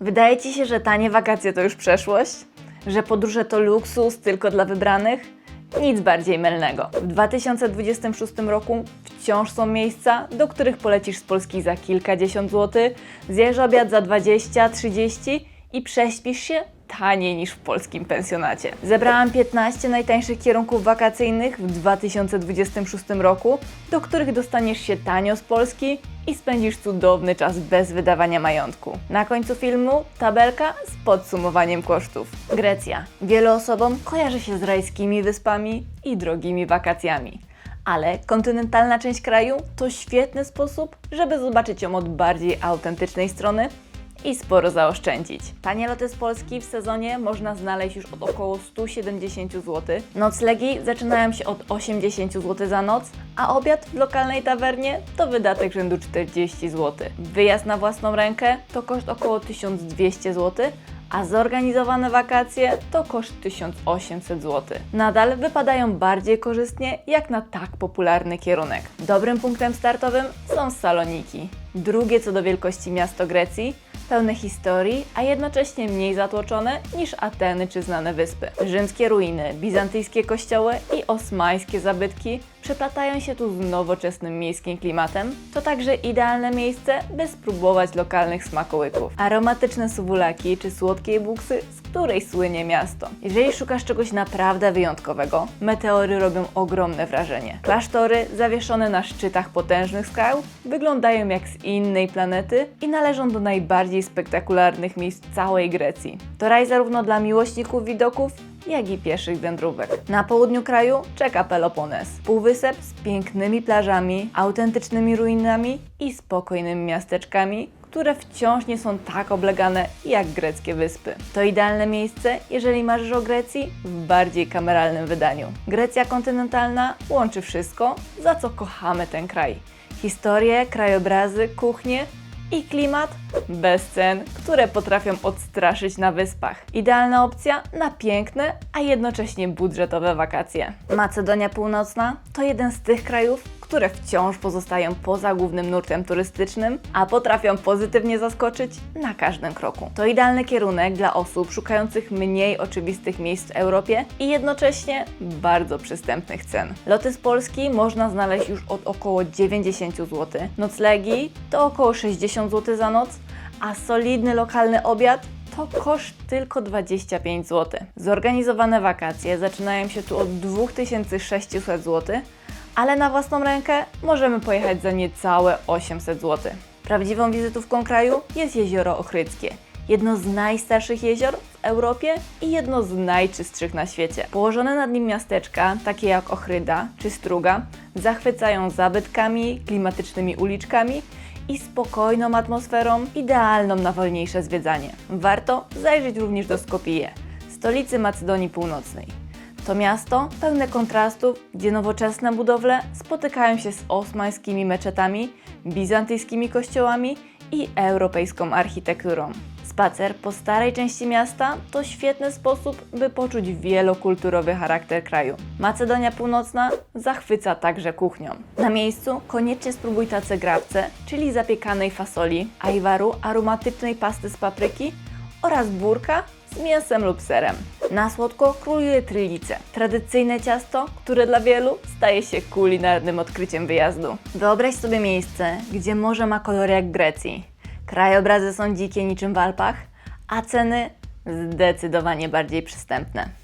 Wydaje Ci się, że tanie wakacje to już przeszłość? Że podróże to luksus tylko dla wybranych? Nic bardziej mylnego. W 2026 roku wciąż są miejsca, do których polecisz z Polski za kilkadziesiąt złotych, zjesz obiad za 20-30 i prześpisz się taniej niż w polskim pensjonacie. Zebrałam 15 najtańszych kierunków wakacyjnych w 2026 roku, do których dostaniesz się tanio z Polski i spędzisz cudowny czas bez wydawania majątku. Na końcu filmu tabelka z podsumowaniem kosztów. Grecja. Wielu osobom kojarzy się z rajskimi wyspami i drogimi wakacjami. Ale kontynentalna część kraju to świetny sposób, żeby zobaczyć ją od bardziej autentycznej strony i sporo zaoszczędzić. Tanie loty z Polski w sezonie można znaleźć już od około 170 zł. Noclegi zaczynają się od 80 zł za noc, a obiad w lokalnej tawernie to wydatek rzędu 40 zł. Wyjazd na własną rękę to koszt około 1200 zł, a zorganizowane wakacje to koszt 1800 zł. Nadal wypadają bardziej korzystnie jak na tak popularny kierunek. Dobrym punktem startowym są Saloniki. Drugie co do wielkości miasto Grecji, pełne historii, a jednocześnie mniej zatłoczone niż Ateny czy znane wyspy. Rzymskie ruiny, bizantyjskie kościoły i osmańskie zabytki przeplatają się tu z nowoczesnym miejskim klimatem. To także idealne miejsce, by spróbować lokalnych smakołyków. Aromatyczne suwulaki czy słodkiej buksy, z której słynie miasto. Jeżeli szukasz czegoś naprawdę wyjątkowego, meteory robią ogromne wrażenie. Klasztory zawieszone na szczytach potężnych skał wyglądają jak z innej planety i należą do najbardziej spektakularnych miejsc całej Grecji. To raj zarówno dla miłośników widoków, jak i pieszych wędrówek. Na południu kraju czeka Pelopones, półwysep z pięknymi plażami, autentycznymi ruinami i spokojnymi miasteczkami, które wciąż nie są tak oblegane jak greckie wyspy. To idealne miejsce, jeżeli marzysz o Grecji w bardziej kameralnym wydaniu. Grecja kontynentalna łączy wszystko, za co kochamy ten kraj. Historię, krajobrazy, kuchnię i klimat bez cen, które potrafią odstraszyć na wyspach. Idealna opcja na piękne, a jednocześnie budżetowe wakacje. Macedonia Północna to jeden z tych krajów, które wciąż pozostają poza głównym nurtem turystycznym, a potrafią pozytywnie zaskoczyć na każdym kroku. To idealny kierunek dla osób szukających mniej oczywistych miejsc w Europie i jednocześnie bardzo przystępnych cen. Loty z Polski można znaleźć już od około 90 zł, noclegi to około 60 zł za noc, a solidny lokalny obiad to koszt tylko 25 zł. Zorganizowane wakacje zaczynają się tu od 2600 zł, ale na własną rękę możemy pojechać za niecałe 800 zł. Prawdziwą wizytówką kraju jest jezioro Ochrydzkie. Jedno z najstarszych jezior w Europie i jedno z najczystszych na świecie. Położone nad nim miasteczka, takie jak Ochryda czy Struga, zachwycają zabytkami, klimatycznymi uliczkami i spokojną atmosferą, idealną na wolniejsze zwiedzanie. Warto zajrzeć również do Skopije, stolicy Macedonii Północnej. To miasto pełne kontrastów, gdzie nowoczesne budowle spotykają się z osmańskimi meczetami, bizantyjskimi kościołami i europejską architekturą. Spacer po starej części miasta to świetny sposób, by poczuć wielokulturowy charakter kraju. Macedonia Północna zachwyca także kuchnią. Na miejscu koniecznie spróbuj tacę grabce, czyli zapiekanej fasoli, ajwaru, aromatycznej pasty z papryki oraz burka z mięsem lub serem. Na słodko króluje trylice, tradycyjne ciasto, które dla wielu staje się kulinarnym odkryciem wyjazdu. Wyobraź sobie miejsce, gdzie morze ma kolor jak Grecji. Krajobrazy są dzikie niczym w Alpach, a ceny zdecydowanie bardziej przystępne.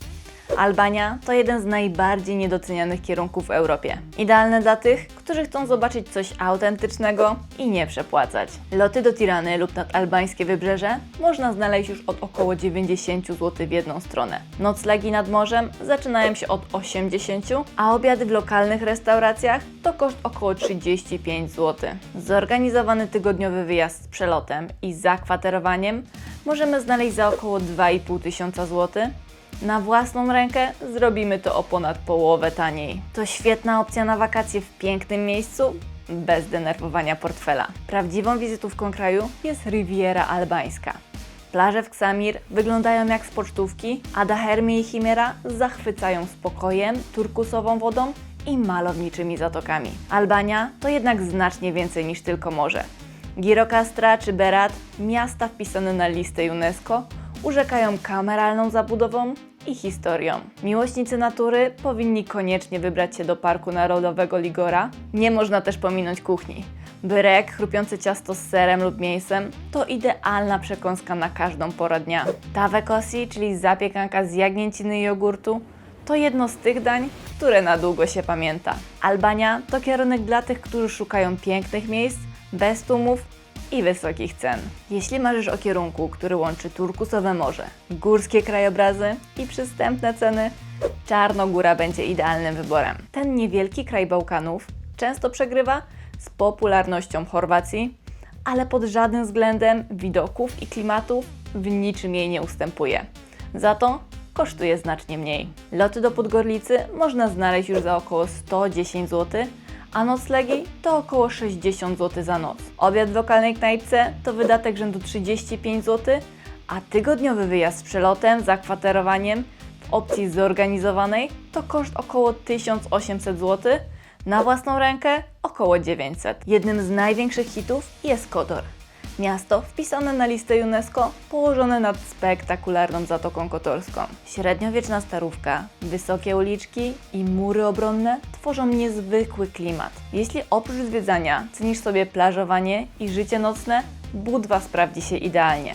Albania to jeden z najbardziej niedocenianych kierunków w Europie. Idealne dla tych, którzy chcą zobaczyć coś autentycznego i nie przepłacać. Loty do Tirany lub nad albańskie wybrzeże można znaleźć już od około 90 zł w jedną stronę. Noclegi nad morzem zaczynają się od 80, a obiady w lokalnych restauracjach to koszt około 35 zł. Zorganizowany tygodniowy wyjazd z przelotem i zakwaterowaniem możemy znaleźć za około 2,5 tysiąca złotych, na własną rękę zrobimy to o ponad połowę taniej. To świetna opcja na wakacje w pięknym miejscu, bez denerwowania portfela. Prawdziwą wizytówką kraju jest Riviera Albańska. Plaże w Ksamir wyglądają jak z pocztówki, a Dahermi i Chimera zachwycają spokojem, turkusową wodą i malowniczymi zatokami. Albania to jednak znacznie więcej niż tylko morze. Girokastra czy Berat, miasta wpisane na listę UNESCO, urzekają kameralną zabudową i historią. Miłośnicy natury powinni koniecznie wybrać się do Parku Narodowego Ligora. Nie można też pominąć kuchni. Byrek, chrupiące ciasto z serem lub mięsem to idealna przekąska na każdą porę dnia. Tawekosi, czyli zapiekanka z jagnięciny i jogurtu, to jedno z tych dań, które na długo się pamięta. Albania to kierunek dla tych, którzy szukają pięknych miejsc, bez tłumów i wysokich cen. Jeśli marzysz o kierunku, który łączy turkusowe morze, górskie krajobrazy i przystępne ceny, Czarnogóra będzie idealnym wyborem. Ten niewielki kraj Bałkanów często przegrywa z popularnością Chorwacji, ale pod żadnym względem widoków i klimatów w niczym jej nie ustępuje. Za to kosztuje znacznie mniej. Loty do Podgorlicy można znaleźć już za około 110 zł, a noclegi to około 60 zł za noc. Obiad w lokalnej knajpce to wydatek rzędu 35 zł, a tygodniowy wyjazd z przelotem, zakwaterowaniem w opcji zorganizowanej to koszt około 1800 zł, na własną rękę około 900. Jednym z największych hitów jest Kotor. Miasto wpisane na listę UNESCO, położone nad spektakularną Zatoką Kotorską. Średniowieczna starówka, wysokie uliczki i mury obronne tworzą niezwykły klimat. Jeśli oprócz zwiedzania cenisz sobie plażowanie i życie nocne, Budwa sprawdzi się idealnie.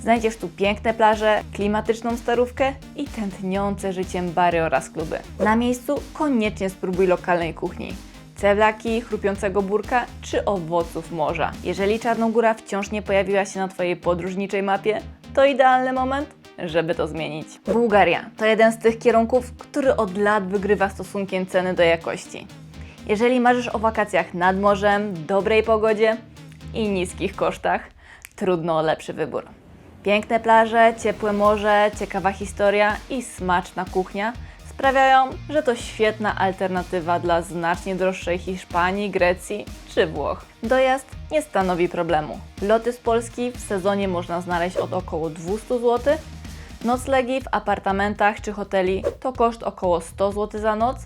Znajdziesz tu piękne plaże, klimatyczną starówkę i tętniące życiem bary oraz kluby. Na miejscu koniecznie spróbuj lokalnej kuchni. Cewlaki, chrupiącego burka czy owoców morza. Jeżeli Czarnogóra wciąż nie pojawiła się na Twojej podróżniczej mapie, to idealny moment, żeby to zmienić. Bułgaria to jeden z tych kierunków, który od lat wygrywa stosunkiem ceny do jakości. Jeżeli marzysz o wakacjach nad morzem, dobrej pogodzie i niskich kosztach, trudno o lepszy wybór. Piękne plaże, ciepłe morze, ciekawa historia i smaczna kuchnia sprawiają, że to świetna alternatywa dla znacznie droższej Hiszpanii, Grecji czy Włoch. Dojazd nie stanowi problemu. Loty z Polski w sezonie można znaleźć od około 200 zł. Noclegi w apartamentach czy hoteli to koszt około 100 zł za noc,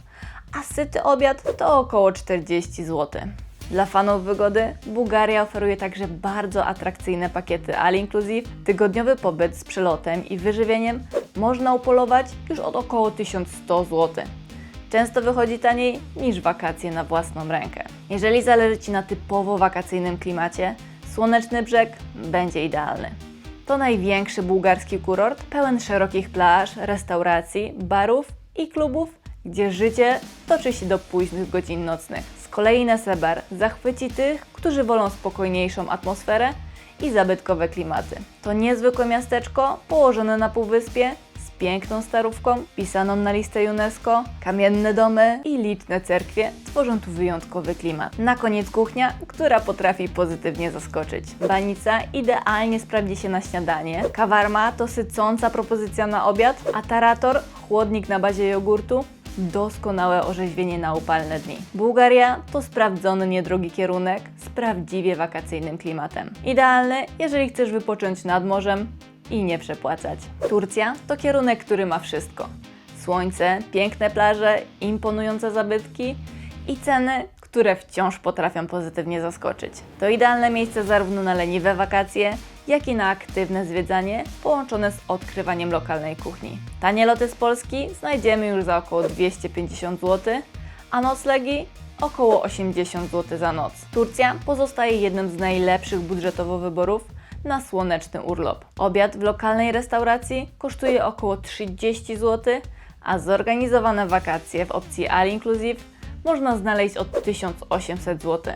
a syty obiad to około 40 zł. Dla fanów wygody Bułgaria oferuje także bardzo atrakcyjne pakiety all inclusive. Tygodniowy pobyt z przelotem i wyżywieniem można upolować już od około 1100 zł. Często wychodzi taniej niż wakacje na własną rękę. Jeżeli zależy Ci na typowo wakacyjnym klimacie, Słoneczny Brzeg będzie idealny. To największy bułgarski kurort, pełen szerokich plaż, restauracji, barów i klubów, gdzie życie toczy się do późnych godzin nocnych. Z kolei Nesebar zachwyci tych, którzy wolą spokojniejszą atmosferę i zabytkowe klimaty. To niezwykłe miasteczko położone na półwyspie z piękną starówką, pisaną na listę UNESCO, kamienne domy i liczne cerkwie tworzą tu wyjątkowy klimat. Na koniec kuchnia, która potrafi pozytywnie zaskoczyć. Banica idealnie sprawdzi się na śniadanie, kawarma to sycąca propozycja na obiad, a tarator, chłodnik na bazie jogurtu, doskonałe orzeźwienie na upalne dni. Bułgaria to sprawdzony, niedrogi kierunek z prawdziwie wakacyjnym klimatem. Idealny, jeżeli chcesz wypocząć nad morzem i nie przepłacać. Turcja to kierunek, który ma wszystko. Słońce, piękne plaże, imponujące zabytki i ceny, które wciąż potrafią pozytywnie zaskoczyć. To idealne miejsce zarówno na leniwe wakacje, jak i na aktywne zwiedzanie połączone z odkrywaniem lokalnej kuchni. Tanie loty z Polski znajdziemy już za około 250 zł, a noclegi około 80 zł za noc. Turcja pozostaje jednym z najlepszych budżetowo wyborów na słoneczny urlop. Obiad w lokalnej restauracji kosztuje około 30 zł, a zorganizowane wakacje w opcji All Inclusive można znaleźć od 1800 zł.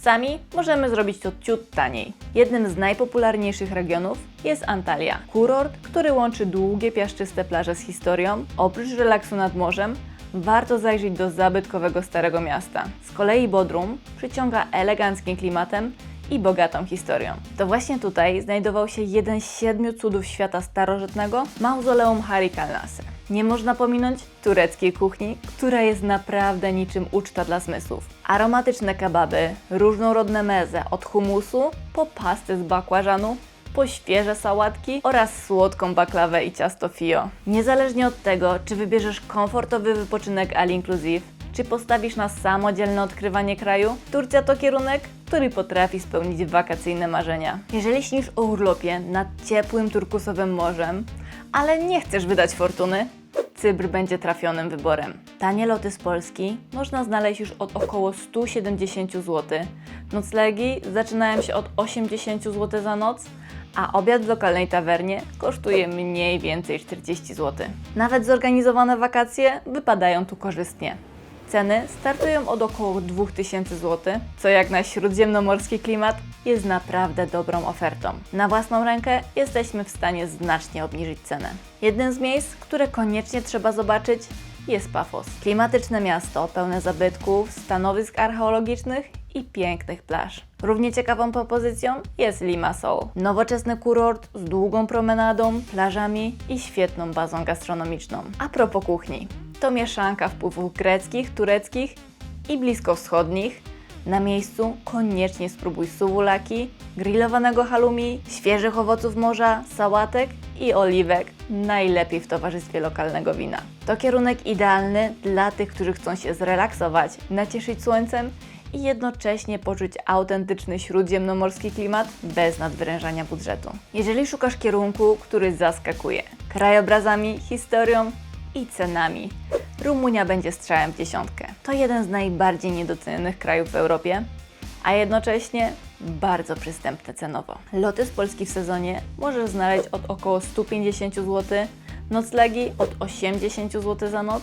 Sami możemy zrobić to ciut taniej. Jednym z najpopularniejszych regionów jest Antalya. Kurort, który łączy długie piaszczyste plaże z historią. Oprócz relaksu nad morzem, warto zajrzeć do zabytkowego Starego Miasta. Z kolei Bodrum przyciąga eleganckim klimatem i bogatą historią. To właśnie tutaj znajdował się jeden z siedmiu cudów świata starożytnego, mauzoleum Harikalnasy. Nie można pominąć tureckiej kuchni, która jest naprawdę niczym uczta dla zmysłów. Aromatyczne kebaby, różnorodne meze od humusu po pasty z bakłażanu, po świeże sałatki oraz słodką baklawę i ciasto fio. Niezależnie od tego, czy wybierzesz komfortowy wypoczynek all inclusive, Czy postawisz na samodzielne odkrywanie kraju? Turcja to kierunek, który potrafi spełnić wakacyjne marzenia. Jeżeli śnisz o urlopie nad ciepłym turkusowym morzem, ale nie chcesz wydać fortuny, Cypr będzie trafionym wyborem. Tanie loty z Polski można znaleźć już od około 170 zł. Noclegi zaczynają się od 80 zł za noc, a obiad w lokalnej tawernie kosztuje mniej więcej 40 zł. Nawet zorganizowane wakacje wypadają tu korzystnie. Ceny startują od około 2000 zł, co jak na śródziemnomorski klimat jest naprawdę dobrą ofertą. Na własną rękę jesteśmy w stanie znacznie obniżyć cenę. Jednym z miejsc, które koniecznie trzeba zobaczyć, jest Pafos. Klimatyczne miasto pełne zabytków, stanowisk archeologicznych i pięknych plaż. Równie ciekawą propozycją jest Limassol. Nowoczesny kurort z długą promenadą, plażami i świetną bazą gastronomiczną. A propos kuchni, to mieszanka wpływów greckich, tureckich i bliskowschodnich. Na miejscu koniecznie spróbuj suwulaki, grillowanego halloumi, świeżych owoców morza, sałatek i oliwek, najlepiej w towarzystwie lokalnego wina. To kierunek idealny dla tych, którzy chcą się zrelaksować, nacieszyć słońcem i jednocześnie poczuć autentyczny śródziemnomorski klimat bez nadwyrężania budżetu. Jeżeli szukasz kierunku, który zaskakuje krajobrazami, historią i cenami, Rumunia będzie strzałem w dziesiątkę. To jeden z najbardziej niedocenionych krajów w Europie, a jednocześnie bardzo przystępny cenowo. Loty z Polski w sezonie możesz znaleźć od około 150 zł, noclegi od 80 zł za noc,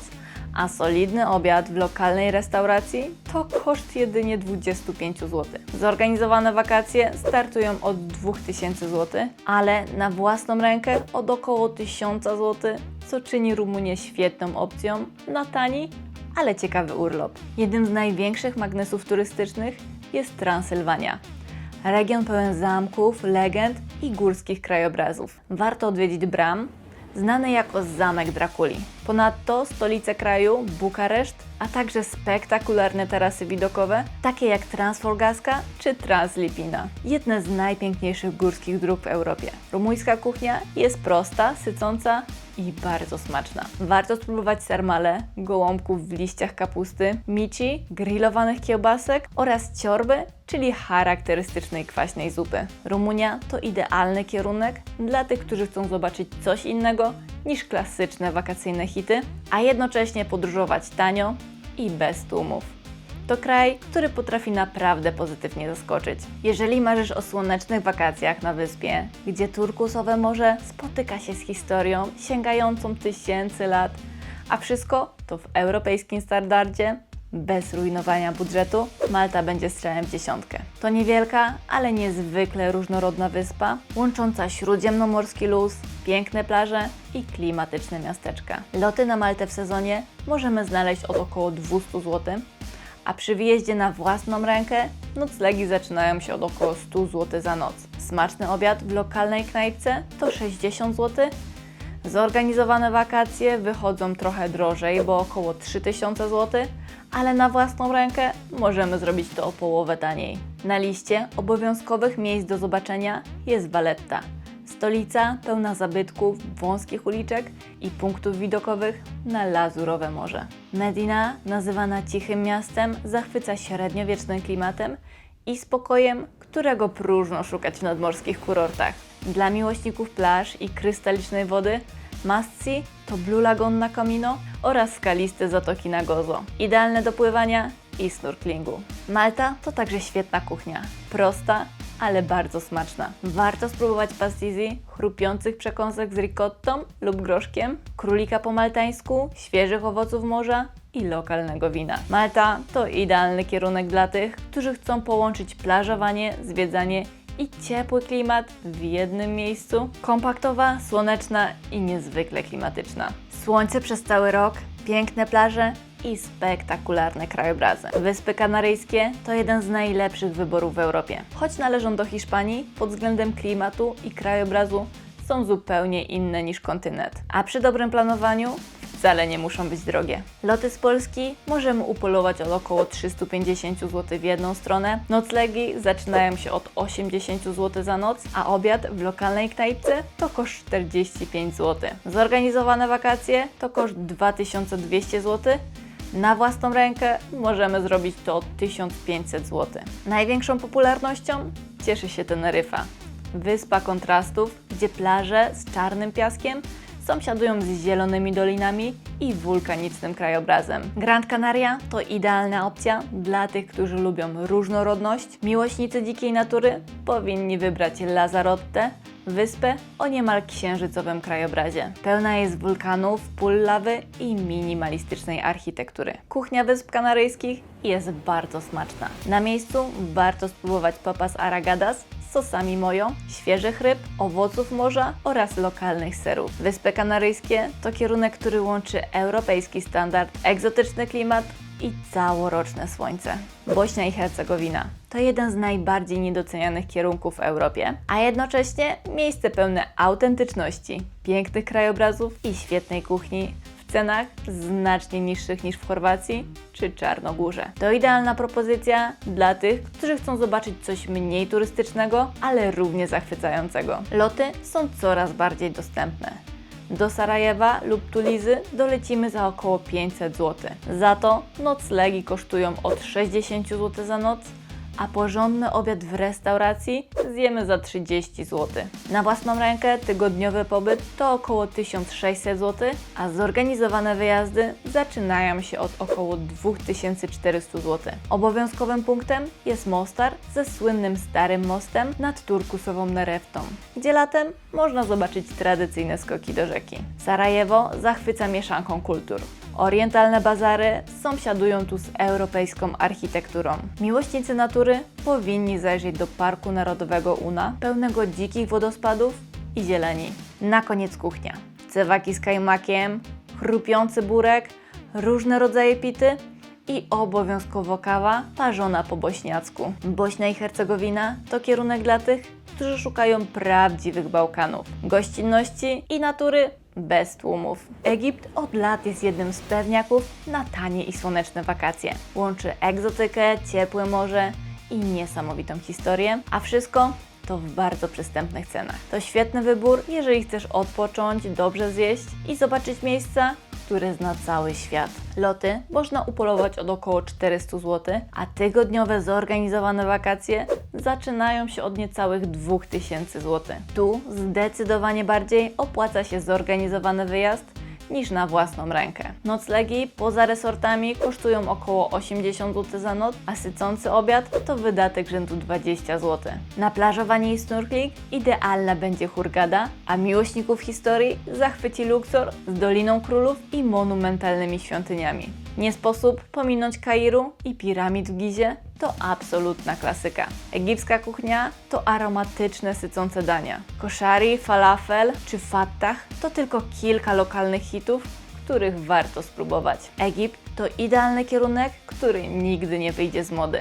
a solidny obiad w lokalnej restauracji to koszt jedynie 25 zł. Zorganizowane wakacje startują od 2000 zł, ale na własną rękę od około 1000 zł, co czyni Rumunię świetną opcją na tani, ale ciekawy urlop. Jednym z największych magnesów turystycznych jest Transylwania. Region pełen zamków, legend i górskich krajobrazów. Warto odwiedzić Bram, znany jako Zamek Drakuli. Ponadto stolice kraju, Bukareszt, a także spektakularne tarasy widokowe, takie jak Transfolgaska czy Translipina. Jedne z najpiękniejszych górskich dróg w Europie. Rumuńska kuchnia jest prosta, sycąca i bardzo smaczna. Warto spróbować sarmale, gołąbków w liściach kapusty, mici, grillowanych kiełbasek oraz ciorby, czyli charakterystycznej kwaśnej zupy. Rumunia to idealny kierunek dla tych, którzy chcą zobaczyć coś innego niż klasyczne wakacyjne hity, a jednocześnie podróżować tanio i bez tłumów. To kraj, który potrafi naprawdę pozytywnie zaskoczyć. Jeżeli marzysz o słonecznych wakacjach na wyspie, gdzie turkusowe morze spotyka się z historią sięgającą tysięcy lat, a wszystko to w europejskim standardzie, bez rujnowania budżetu, Malta będzie strzałem w dziesiątkę. To niewielka, ale niezwykle różnorodna wyspa, łącząca śródziemnomorski luz, piękne plaże i klimatyczne miasteczka. Loty na Maltę w sezonie możemy znaleźć od około 200 zł, a przy wyjeździe na własną rękę noclegi zaczynają się od około 100 zł za noc. Smaczny obiad w lokalnej knajpce to 60 zł. Zorganizowane wakacje wychodzą trochę drożej, bo około 3000 zł, ale na własną rękę możemy zrobić to o połowę taniej. Na liście obowiązkowych miejsc do zobaczenia jest Valletta. Stolica pełna zabytków, wąskich uliczek i punktów widokowych na lazurowe morze. Medina, nazywana cichym miastem, zachwyca średniowiecznym klimatem i spokojem, którego próżno szukać w nadmorskich kurortach. Dla miłośników plaż i krystalicznej wody see to Blue Lagoon na Comino oraz skaliste zatoki na Gozo. Idealne do pływania i snorklingu. Malta to także świetna kuchnia. Prosta, ale bardzo smaczna. Warto spróbować pastizji, chrupiących przekąsek z ricottą lub groszkiem, królika po maltańsku, świeżych owoców morza i lokalnego wina. Malta to idealny kierunek dla tych, którzy chcą połączyć plażowanie, zwiedzanie i ciepły klimat w jednym miejscu. Kompaktowa, słoneczna i niezwykle klimatyczna. Słońce przez cały rok, piękne plaże i spektakularne krajobrazy. Wyspy Kanaryjskie to jeden z najlepszych wyborów w Europie. Choć należą do Hiszpanii, pod względem klimatu i krajobrazu są zupełnie inne niż kontynent. A przy dobrym planowaniu wcale nie muszą być drogie. Loty z Polski możemy upolować od około 350 zł w jedną stronę. Noclegi zaczynają się od 80 zł za noc, a obiad w lokalnej knajpce to koszt 45 zł. Zorganizowane wakacje to koszt 2200 zł, Na własną rękę możemy zrobić to od 1500 zł. Największą popularnością cieszy się Teneryfa. Wyspa kontrastów, gdzie plaże z czarnym piaskiem sąsiadują z zielonymi dolinami i wulkanicznym krajobrazem. Gran Canaria to idealna opcja dla tych, którzy lubią różnorodność. Miłośnicy dzikiej natury powinni wybrać Lanzarote, wyspę o niemal księżycowym krajobrazie. Pełna jest wulkanów, pól lawy i minimalistycznej architektury. Kuchnia Wysp Kanaryjskich jest bardzo smaczna. Na miejscu warto spróbować papas aragadas sosami mojo, świeżych ryb, owoców morza oraz lokalnych serów. Wyspy Kanaryjskie to kierunek, który łączy europejski standard, egzotyczny klimat i całoroczne słońce. Bośnia i Hercegowina to jeden z najbardziej niedocenianych kierunków w Europie, a jednocześnie miejsce pełne autentyczności, pięknych krajobrazów i świetnej kuchni w cenach znacznie niższych niż w Chorwacji czy Czarnogórze. To idealna propozycja dla tych, którzy chcą zobaczyć coś mniej turystycznego, ale równie zachwycającego. Loty są coraz bardziej dostępne. Do Sarajewa lub Tulizy dolecimy za około 500 zł. Za to noclegi kosztują od 60 zł za noc, a porządny obiad w restauracji zjemy za 30 zł. Na własną rękę tygodniowy pobyt to około 1600 zł, a zorganizowane wyjazdy zaczynają się od około 2400 zł. Obowiązkowym punktem jest Mostar ze słynnym Starym Mostem nad turkusową Nereftą, gdzie latem można zobaczyć tradycyjne skoki do rzeki. Sarajewo zachwyca mieszanką kultur. Orientalne bazary sąsiadują tu z europejską architekturą. Miłośnicy natury powinni zajrzeć do Parku Narodowego Una, pełnego dzikich wodospadów i zieleni. Na koniec kuchnia. Cewaki z kajmakiem, chrupiący burek, różne rodzaje pity i obowiązkowo kawa parzona po bośniacku. Bośnia i Hercegowina to kierunek dla tych, którzy szukają prawdziwych Bałkanów, gościnności i natury bez tłumów. Egipt od lat jest jednym z pewniaków na tanie i słoneczne wakacje. Łączy egzotykę, ciepłe morze i niesamowitą historię, a wszystko to w bardzo przystępnych cenach. To świetny wybór, jeżeli chcesz odpocząć, dobrze zjeść i zobaczyć miejsca, które zna cały świat. Loty można upolować od około 400 zł, a tygodniowe zorganizowane wakacje zaczynają się od niecałych 2000 zł. Tu zdecydowanie bardziej opłaca się zorganizowany wyjazd niż na własną rękę. Noclegi poza resortami kosztują około 80 zł za noc, a sycący obiad to wydatek rzędu 20 zł. Na plażowanie i snorkeling idealna będzie Hurgada, a miłośników historii zachwyci Luxor z Doliną Królów i monumentalnymi świątyniami. Nie sposób pominąć Kairu i piramid w Gizie to absolutna klasyka. Egipska kuchnia to aromatyczne, sycące dania. Koszari, falafel czy fattah to tylko kilka lokalnych hitów, których warto spróbować. Egipt to idealny kierunek, który nigdy nie wyjdzie z mody.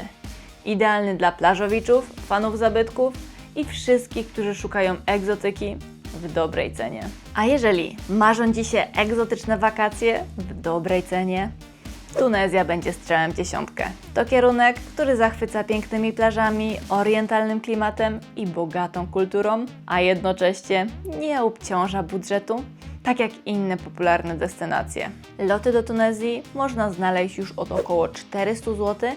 Idealny dla plażowiczów, fanów zabytków i wszystkich, którzy szukają egzotyki w dobrej cenie. A jeżeli marzą Ci się egzotyczne wakacje w dobrej cenie, Tunezja będzie strzałem dziesiątkę. To kierunek, który zachwyca pięknymi plażami, orientalnym klimatem i bogatą kulturą, a jednocześnie nie obciąża budżetu, tak jak inne popularne destynacje. Loty do Tunezji można znaleźć już od około 400 zł,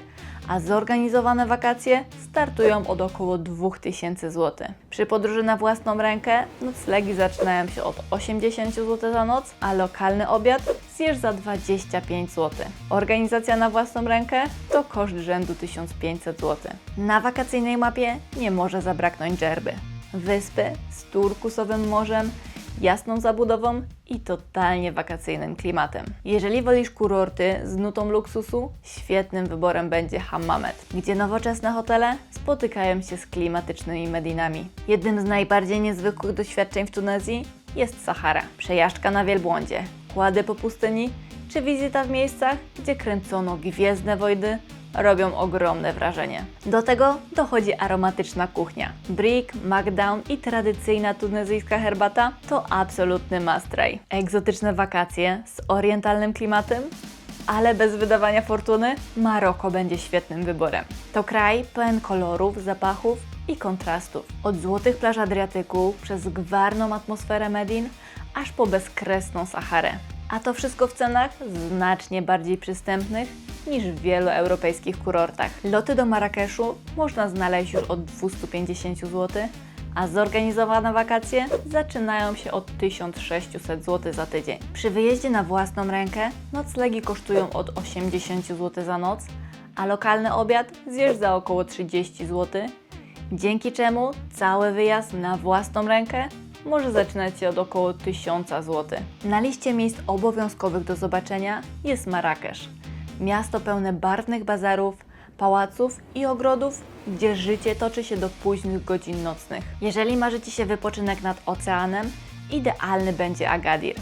a zorganizowane wakacje startują od około 2000 zł. Przy podróży na własną rękę noclegi zaczynają się od 80 zł za noc, a lokalny obiad zjesz za 25 zł. Organizacja na własną rękę to koszt rzędu 1500 zł. Na wakacyjnej mapie nie może zabraknąć Dżerby. Wyspy z turkusowym morzem, jasną zabudową i totalnie wakacyjnym klimatem. Jeżeli wolisz kurorty z nutą luksusu, świetnym wyborem będzie Hammamet, gdzie nowoczesne hotele spotykają się z klimatycznymi medinami. Jednym z najbardziej niezwykłych doświadczeń w Tunezji jest Sahara. Przejażdżka na wielbłądzie, kłady po pustyni czy wizyta w miejscach, gdzie kręcono gwiezdne wojny robią ogromne wrażenie. Do tego dochodzi aromatyczna kuchnia. Brick, magdown i tradycyjna tunezyjska herbata to absolutny must try. Egzotyczne wakacje z orientalnym klimatem ale bez wydawania fortuny Maroko będzie świetnym wyborem. To kraj pełen kolorów, zapachów i kontrastów. Od złotych plaż Adriatyku przez gwarną atmosferę Medin, aż po bezkresną Saharę. A to wszystko w cenach znacznie bardziej przystępnych niż w wielu europejskich kurortach. Loty do Marrakeszu można znaleźć już od 250 zł, a zorganizowane wakacje zaczynają się od 1600 zł za tydzień. Przy wyjeździe na własną rękę noclegi kosztują od 80 zł za noc, a lokalny obiad zjesz za około 30 zł, dzięki czemu cały wyjazd na własną rękę może zaczynać się od około 1000 zł. Na liście miejsc obowiązkowych do zobaczenia jest Marrakesz. Miasto pełne barwnych bazarów, pałaców i ogrodów, gdzie życie toczy się do późnych godzin nocnych. Jeżeli marzycie się wypoczynek nad oceanem, idealny będzie Agadir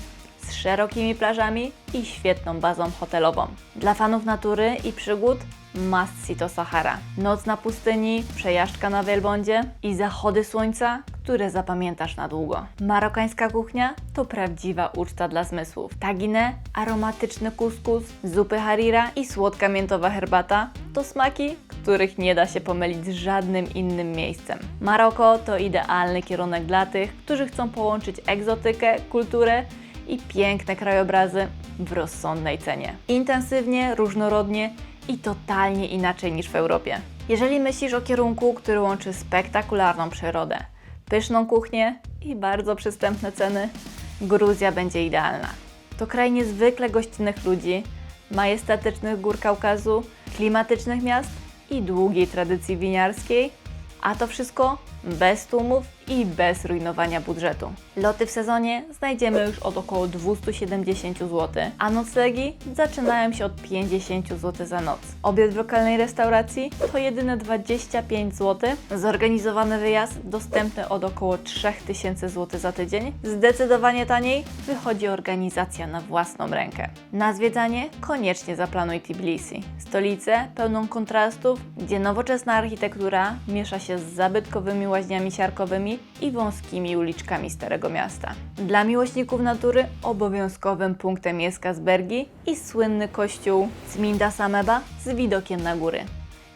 szerokimi plażami i świetną bazą hotelową. Dla fanów natury i przygód must see to Sahara. Noc na pustyni, przejażdżka na wielbłądzie i zachody słońca, które zapamiętasz na długo. Marokańska kuchnia to prawdziwa uczta dla zmysłów. Tagine, aromatyczny kuskus, zupy harira i słodka miętowa herbata to smaki, których nie da się pomylić z żadnym innym miejscem. Maroko to idealny kierunek dla tych, którzy chcą połączyć egzotykę, kulturę i piękne krajobrazy w rozsądnej cenie. Intensywnie, różnorodnie i totalnie inaczej niż w Europie. Jeżeli myślisz o kierunku, który łączy spektakularną przyrodę, pyszną kuchnię i bardzo przystępne ceny, Gruzja będzie idealna. To kraj niezwykle gościnnych ludzi, majestatycznych gór Kaukazu, klimatycznych miast i długiej tradycji winiarskiej, a to wszystko bez tłumów i bez rujnowania budżetu. Loty w sezonie znajdziemy już od około 270 zł, a noclegi zaczynają się od 50 zł za noc. Obiad w lokalnej restauracji to jedyne 25 zł. Zorganizowany wyjazd dostępny od około 3000 zł za tydzień. Zdecydowanie taniej wychodzi organizacja na własną rękę. Na zwiedzanie koniecznie zaplanuj Tbilisi, stolicę pełną kontrastów, gdzie nowoczesna architektura miesza się z zabytkowymi łaźniami siarkowymi i wąskimi uliczkami Starego Miasta. Dla miłośników natury obowiązkowym punktem jest Kasbergi i słynny kościół Cminda Sameba z widokiem na góry.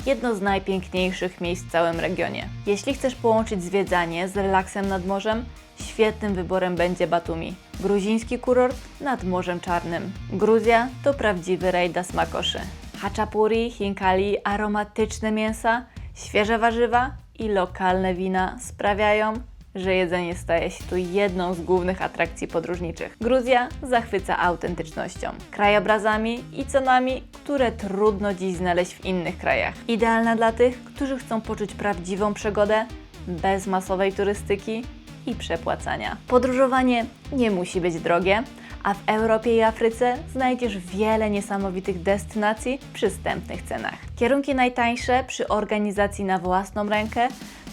Jedno z najpiękniejszych miejsc w całym regionie. Jeśli chcesz połączyć zwiedzanie z relaksem nad morzem, świetnym wyborem będzie Batumi. Gruziński kurort nad Morzem Czarnym. Gruzja to prawdziwy raj dla smakoszy. Haczapuri, hinkali, aromatyczne mięsa, świeże warzywa i lokalne wina sprawiają, że jedzenie staje się tu jedną z głównych atrakcji podróżniczych. Gruzja zachwyca autentycznością, krajobrazami i cenami, które trudno dziś znaleźć w innych krajach. Idealna dla tych, którzy chcą poczuć prawdziwą przygodę bez masowej turystyki i przepłacania. Podróżowanie nie musi być drogie, a w Europie i Afryce znajdziesz wiele niesamowitych destynacji w przystępnych cenach. Kierunki najtańsze przy organizacji na własną rękę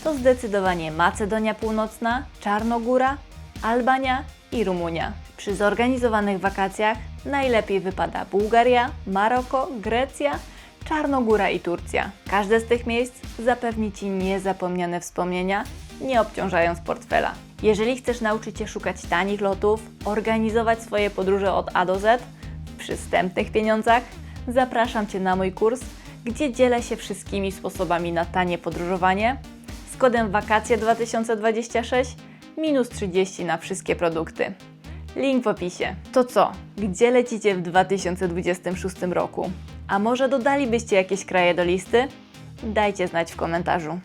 to zdecydowanie Macedonia Północna, Czarnogóra, Albania i Rumunia. Przy zorganizowanych wakacjach najlepiej wypada Bułgaria, Maroko, Grecja, Czarnogóra i Turcja. Każde z tych miejsc zapewni Ci niezapomniane wspomnienia, nie obciążając portfela. Jeżeli chcesz nauczyć się szukać tanich lotów, organizować swoje podróże od A do Z w przystępnych pieniądzach, zapraszam Cię na mój kurs, gdzie dzielę się wszystkimi sposobami na tanie podróżowanie z kodem wakacje 2026 minus 30 na wszystkie produkty. Link w opisie. To co? Gdzie lecicie w 2026 roku? A może dodalibyście jakieś kraje do listy? Dajcie znać w komentarzu.